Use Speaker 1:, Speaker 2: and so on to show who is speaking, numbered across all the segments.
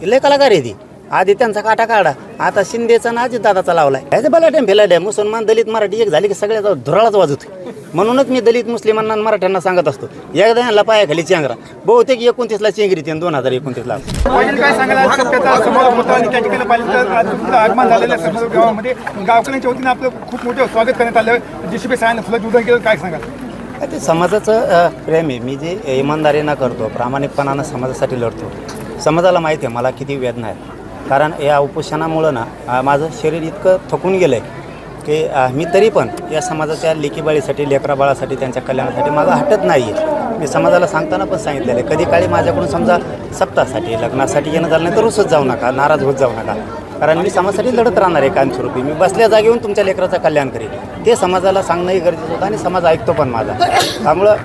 Speaker 1: लय कलाकार आहे ती. आधी त्यांचा काटा काढा. आता शिंदेचा ना दादाचा लावलाय. ह्याचे बलाट्या फिलाट्या मुसलमान दलित मराठी एक झाली की सगळ्याचा धुराळाच वाजवते म्हणूनच मी दलित मुस्लिमांना मराठ्यांना सांगत असतो एकदा यांना पायाखाली चेंगरा. बहुतेक एकोणतीसला चेंगरी ते दोन हजार एकोणतीसला
Speaker 2: गावकऱ्यांच्या वतीनं आपलं खूप मोठं स्वागत करण्यात आलं. जेसीबी सायन फुलं केलं काय सांगाल?
Speaker 1: ते समाजाचं प्रेम आहे. मी जे इमानदारीनं करतो प्रामाणिकपणानं समाजासाठी लढतो. समाजाला माहिती आहे मला किती वेदना आहेत. कारण या उपोषणामुळं ना माझं शरीर इतकं थकून गेलं आहे की मी तरी पण या समाजाच्या लेकीबाळीसाठी लेकराबाळासाठी त्यांच्या कल्याणासाठी माझं हटत नाही आहे मी समाजाला सांगताना पण सांगितलेलं आहे कधी काळी माझ्याकडून समजा सप्तासाठी लग्नासाठी येणं झालं नाही तर रुसत जाऊ नका नाराज होत जाऊ नका. कारण मी समाजासाठी लढत राहणार आहे कायमस्वरूपी मी बसल्या जागेहून तुमच्या लेकराचं कल्याण करेन. ते समाजाला सांगणंही गरजेचं होतं आणि समाज ऐकतो पण माझा. त्यामुळं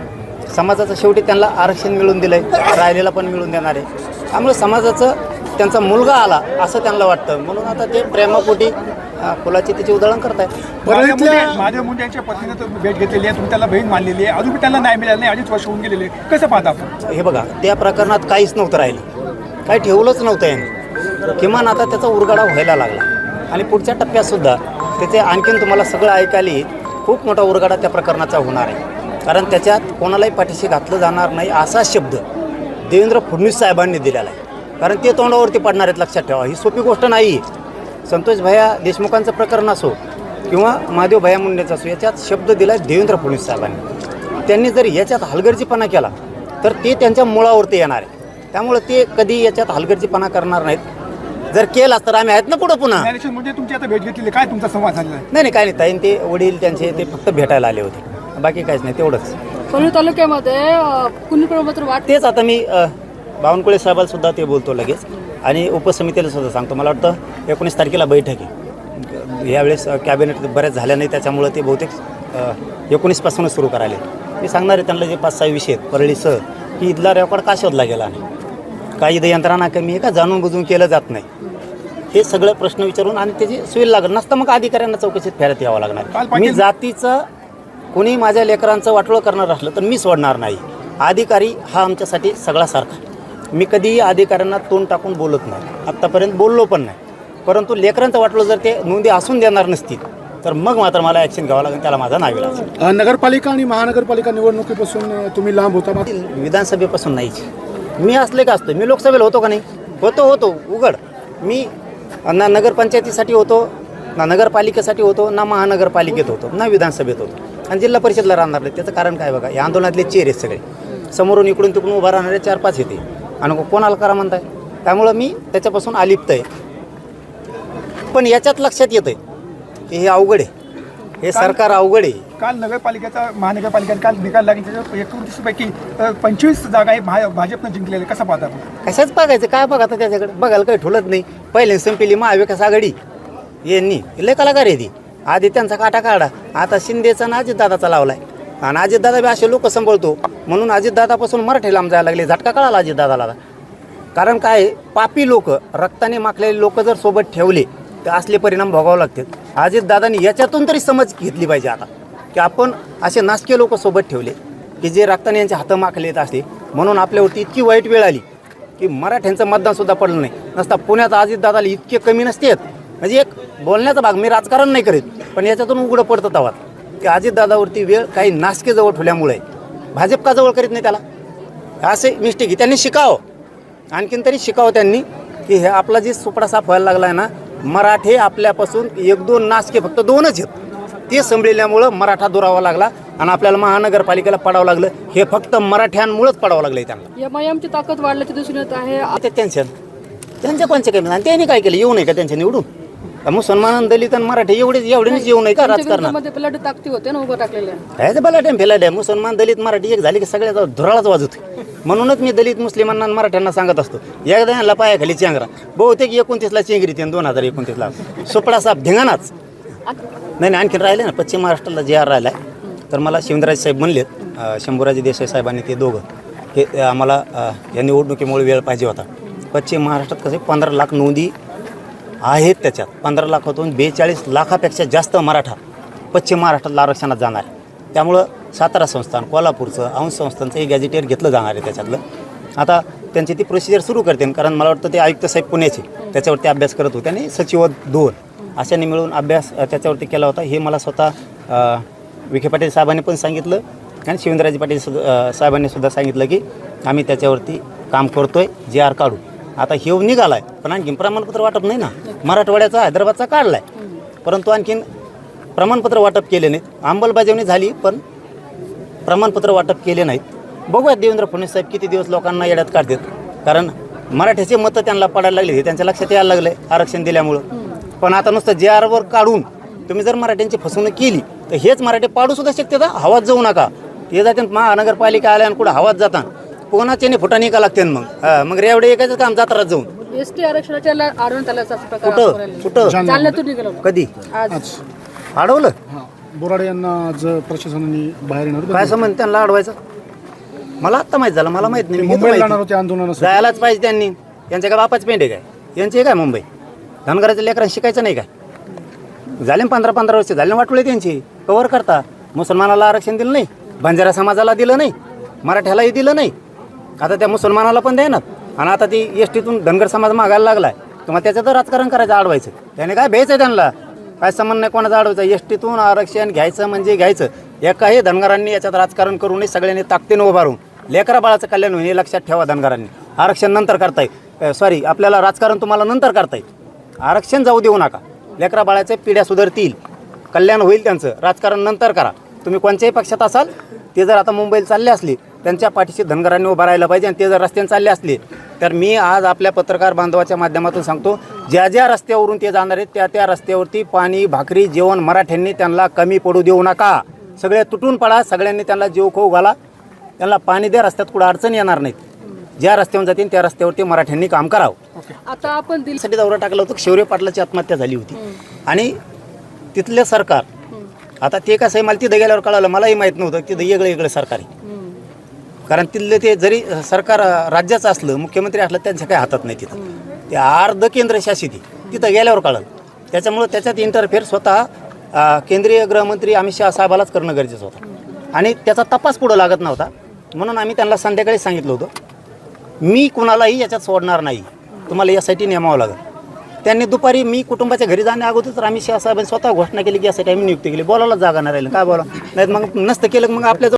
Speaker 1: समाजाचं शेवटी त्यांना आरक्षण मिळून दिलं आहे राहिलेला पण मिळून देणार आहे. त्यामुळे समाजाचं त्यांचा मुलगा आला असं त्यांना वाटतं. म्हणून आता ते प्रेमापोटी फुलाची त्याची उधळण करतायत.
Speaker 2: महादेव मुंडे महादेव मुंडे यांच्या पत्नीनं तर भेट घेतलेली आहे. तुम्ही त्याला बहीण मानलेली आहे. अजून त्यांना न्याय मिळाला नाही. अडीच वर्ष होऊन गेलेले आहे. कसं पाहता आपण?
Speaker 1: हे बघा त्या प्रकरणात काहीच नव्हतं राहिलं. काही ठेवलंच नव्हतं यांनी. किमान आता त्याचा उरगाडा व्हायला लागला. आणि पुढच्या टप्प्यातसुद्धा त्याचे आणखीन तुम्हाला सगळं ऐकायला येईल. खूप मोठा उरगाडा त्या प्रकरणाचा होणार आहे. कारण त्याच्यात कोणालाही पाठीशी घातलं जाणार नाही असा शब्द देवेंद्र फडणवीस साहेबांनी दिलेला आहे. कारण ते तोंडावरती पडणार आहेत लक्षात ठेवा. ही सोपी गोष्ट नाही संतोष भैया देशमुखांचं प्रकरण असो किंवा महादेव भैया मुंडेचं असो याच्यात शब्द दिला आहे देवेंद्र फडणवीस साहेबांनी. त्यांनी जर याच्यात हलगर्जीपणा केला तर ते त्यांच्या मुळावरती येणार आहे. त्यामुळे ते कधी याच्यात हलगर्जीपणा करणार नाहीत. जर केला तर आम्ही आहेत ना पुढं पुन्हा?
Speaker 2: तुमची आता भेट घेतलेली आहे. काय तुमचा संवाद झालेला आहे?
Speaker 1: नाही नाही काय नाही ताईन ते वडील त्यांचे ते फक्त भेटायला आले होते. बाकी काहीच नाही तेवढंच.
Speaker 3: परळी तालुक्यामध्ये कुणी प्रमात्र वाट
Speaker 1: तेच आता मी बावनकुळे साहेबाला सुद्धा ते बोलतो लगेच. आणि उपसमितीला सुद्धा सांगतो. मला वाटतं एकोणीस तारखेला बैठक आहे. यावेळेस कॅबिनेट बऱ्याच झाल्या नाही त्याच्यामुळं ते बहुतेक एकोणीसपासूनच सुरू करायले मी सांगणार आहे त्यांना जे पाच सहा विषय आहेत. परळीसह की इथला रेकॉर्ड का शोधला गेला नाही? काही इथं यंत्रणा कमी आहे का? जाणून बुजून केलं जात नाही. हे सगळं प्रश्न विचारून आणि त्याची सोयी लागत नसतं मग अधिकाऱ्यांना चौकशीत फेरत यावं लागणार. मी जातीचं कोणी माझ्या लेकरांचं वाटोळं करणार असलं तर मी सोडणार नाही. अधिकारी हा आमच्यासाठी सगळा सारखा. मी कधीही अधिकाऱ्यांना तोंड टाकून बोलत नाही. आत्तापर्यंत बोललो पण नाही. परंतु लेकरांचं वाटलं जर ते नोंदी असून देणार नसतील तर मग मात्र मला ॲक्शन घ्यावं लागेल त्याला माझा नावी लागेल.
Speaker 4: नगरपालिका आणि महानगरपालिका निवडणुकीपासून तुम्ही लांब होता
Speaker 1: विधानसभेपासून नाहीच. मी असले का असतो मी लोकसभेला होतो का नाही? होतो होतो. उघड. मी ना नगरपंचायतीसाठी होतो ना नगरपालिकेसाठी होतो ना महानगरपालिकेत होतो ना विधानसभेत होतो. आणि जिल्हा परिषदला राहणार नाही त्याचं कारण काय बघा या आंदोलनातले आहेत सगळे. समोरून इकडून तिकडून उभा राहणारे चार पाच येते. आणि कोणाला करा म्हणताय? त्यामुळं मी त्याच्यापासून अलिप्त आहे. पण याच्यात लक्षात येतं की हे अवघड आहे. हे सरकार अवघड आहे.
Speaker 2: काल नगरपालिकेचा महानगरपालिकेने काल निकाल लागला एकोणतीसपैकी पंचवीस जागा हे महा भाजपनं जिंकलेले. कसं पाहता
Speaker 1: कशाच बघायचं? काय बघा त्याच्याकडे? बघायला काही ठुलत नाही. पहिले संपली महाविकास आघाडी. यांनी. लय कलाकार आहे ती. आधी त्यांचा काटा काढा. आता शिंदेचा ना अजितदादाचा लावलाय. आणि अजितदादा बी असे लोक सांभाळतो म्हणून अजितदादापासून मराठी लांब जायला लागले. झटका कळाला अजितदादाला कारण काय? पापी लोक रक्ताने माखलेले लोक जर सोबत ठेवले तर असले परिणाम भोगावे लागतात. अजितदादांनी याच्यातून तरी समज घेतली पाहिजे आता. की आपण असे नासके लोक सोबत ठेवले की जे रक्ताने यांचे हातं माखलेत असले. असते म्हणून आपल्यावरती इतकी वाईट वेळ आली की मराठ्यांचं मतदानसुद्धा पडलं नाही. नसता पुण्यात अजितदादाला इतके कमी नसते म्हणजे एक बोलण्याचा भाग मी राजकारण नाही करीत पण याच्यातून उघडं पडतं तवा की अजितदादावरती वेळ काही नासके जवळ ठेवल्यामुळे भाजप का जवळ करीत नाही त्याला? असे मिस्टेक आहे. त्यांनी शिकावं. आणखीन तरी शिकावं त्यांनी की हे आपला जे सुपडा साफ व्हायला लागला आहे ना मराठे आपल्यापासून एक दोन नासके फक्त दोनच आहेत. ते संभळल्यामुळं मराठा दुरावा लागला आणि आपल्याला महानगरपालिकेला पडावं लागलं. हे फक्त मराठ्यांमुळंच पडावं लागलं त्यांना.
Speaker 3: एम आय एमची ताकद वाढल्याची दिसून येत आहे.
Speaker 1: आता टेन्शन त्यांच्या कोणचे कमी आणि त्यांनी काय केलं? येऊ नये का त्यांच्या निवडून? मुसलमान आणि दलित आणि मराठी एवढे एवढेच येऊ नये का राजकारणात?
Speaker 3: पलाटी ताकदी होते ना उभं टाकलेल्या
Speaker 1: काय ते बलाट्या फिलाट्या मुसलमान दलित मराठी एक झाली की सगळ्याचा धुराळाच वाजवते म्हणूनच मी दलित मुस्लिमांना आणि मराठ्यांना सांगत असतो एकदा यांना पायाखाली चेंगरा. बहुतेक एकोणतीसला चेंगरी ते दोन हजार एकोणतीसला. सुपडा साहेब धिंगाणाच. नाही नाही आणखीन राहिले ना. पश्चिम महाराष्ट्राला जे आर राहिला तर मला शिवराज साहेब म्हणलेत अं, शंभूराजे देसाई साहेबांनी ते दोघं हे ते आम्हाला अं, या निवडणुकीमुळे वेळ पाहिजे होता. पश्चिम महाराष्ट्रात कसे पंधरा लाख नोंदी आहेत त्याच्यात. पंधरा लाखातून बेचाळीस लाखापेक्षा जास्त मराठा पश्चिम महाराष्ट्रातला आरक्षणात जाणार आहे. त्यामुळं सातारा संस्थान कोल्हापूरचं अंश संस्थानचं हे गॅजेटियर घेतलं जाणार आहे त्याच्यातलं. आता त्यांची ती प्रोसिजर सुरू करते कारण मला वाटतं ते आयुक्त साहेब पुण्याचे त्याच्यावरती अभ्यास करत होते आणि सचिव दोन. अशाने मिळून अभ्यास त्याच्यावरती केला होता. हे मला स्वतः विखे पाटील साहेबांनी पण सांगितलं आणि शिवेंद्रराजे पाटील सुद्धा साहेबांनी सुद्धा सांगितलं की आम्ही त्याच्यावरती काम करतोय जे आर काढू. आता हे निघाला आहे पण आणखी प्रमाणपत्र वाटप नाही ना? मराठवाड्याचा हैदराबादचा काढला आहे परंतु आणखीन प्रमाणपत्र वाटप केले नाहीत. अंमलबजावणी झाली पण प्रमाणपत्र वाटप केले नाहीत. बघूयात देवेंद्र फडणवीस साहेब किती दिवस लोकांना येड्यात काढतात. कारण मराठ्याचे मतं त्यांना पडायला लागले हे त्यांच्या लक्षात यायला लागलं आरक्षण दिल्यामुळं. पण आता नुसतं जे आरवर काढून तुम्ही जर मराठ्यांची फसवणूक केली तर हेच मराठी पाडू सुद्धा शकते का? हवात जाऊ नका. ते जाते महानगरपालिका आल्या आणि कुठं हवात जाता कोणाच्याने फुटाणी का लागते मग? मग रेवडे एकाच काम जात्रात जाऊन.
Speaker 3: एस टी आरक्षणाच्या ला- आढळून प्रकार
Speaker 1: कुठं?
Speaker 3: जालन्यातून निघालो
Speaker 1: कधी?
Speaker 3: आज.
Speaker 4: आज.
Speaker 1: अडवलं
Speaker 4: हां. बोराडे यांना आज प्रशासनाने बाहेर येणार होतं.
Speaker 1: काय संबंध? त्यांना अडवायचं मला आत्ता माहीत झालं. मला माहीत
Speaker 4: ते
Speaker 1: नाही. मी
Speaker 4: मुंबईला
Speaker 1: माहिती.
Speaker 4: जाणार होते आंदोलनासाठी
Speaker 3: म्हणजे-
Speaker 1: जायलाच पाहिजे त्यांनी. यांच्या काय बापाच पेंडे काय? यांचे काय मुंबई? धनगराच्या लेकरांना शिकायचं नाही काय? झाले पंधरा पंधरा वर्ष. झाले वाटले त्यांची. कवर करता. मुसलमानाला आरक्षण दिलं नाही. बंजारा समाजाला दिलं नाही. मराठ्यालाही दिलं नाही. आता त्या मुसलमानाला पण देणार. आणि आता ती एस टीतून धनगर समाज मागायला लागलाय. तुम्हाला त्याचं राजकारण करायचं अडवायचं त्याने काय भ्यायचं त्यांना? काय संबंध नाही कोणाचा अडवायचं एस टीतून आरक्षण घ्यायचं म्हणजे घ्यायचं. एकाही धनगरांनी याच्यात राजकारण करू नये सगळ्यांनी ताकदीनं उभारून लेकरा बाळाचं कल्याण होईल हे लक्षात ठेवा धनगरांनी. आरक्षण नंतर करता येईल सॉरी आपल्याला राजकारण तुम्हाला नंतर करता येईल आरक्षण जाऊ देऊ नका. लेकरा बाळाच्या पिढ्या सुधारतील. कल्याण होईल त्यांचं. राजकारण नंतर करा. तुम्ही कोणत्याही पक्षात असाल ते जर आता मुंबईला चालले असले त्यांच्या पाठीशी धनगरांनी उभं राहायला पाहिजे आणि ते जर रस्त्याने चालले असले तर मी आज आपल्या पत्रकार बांधवाच्या माध्यमातून सांगतो ज्या ज्या रस्त्यावरून ते जाणार आहेत त्या त्या रस्त्यावरती पाणी भाकरी जेवण मराठ्यांनी त्यांना कमी पडू देऊ नका. सगळे तुटून पडा सगळ्यांनी त्यांना जीव खाऊ घाला. त्यांना पाणी द्या रस्त्यात कुठं अडचण येणार नाहीत. ज्या रस्त्यावरून जातील त्या रस्त्यावरती मराठ्यांनी काम करावं.
Speaker 3: आता आपण
Speaker 1: दिलसाठी दौरा टाकला होता शौर्य पाटलाची आत्महत्या झाली होती. आणि तिथलं सरकार आता ते कसं आहे मला तिथं गेल्यावर कळालं मलाही माहीत नव्हतं की तिथं वेगळं वेगळं सरकार आहे. कारण तिथलं ते जरी सरकार राज्याचं असलं मुख्यमंत्री असलं त्यांच्या काही हातात नाही तिथं. ते अर्ध केंद्र शासित आहे. तिथं गेल्यावर कळलं. त्याच्यामुळं त्याच्यात इंटरफेअर स्वतः केंद्रीय गृहमंत्री अमित शहा साहेबालाच करणं गरजेचं होतं. आणि त्याचा तपास पुढं लागत नव्हता. म्हणून आम्ही त्यांना संध्याकाळी सांगितलं होतं मी कुणालाही याच्यात सोडणार नाही. तुम्हाला यासाठी नेमावं लागेल. त्यांनी दुपारी मी कुटुंबाच्या घरी जाण्या अगोदर तर आम्ही शहा साहेबांनी स्वतः घोषणा केली की यासाठी आम्ही नियुक्ती केली. बोलायला जागा नाही राहिली. काय बोला नाही मग नसतं केलं मग आपल्या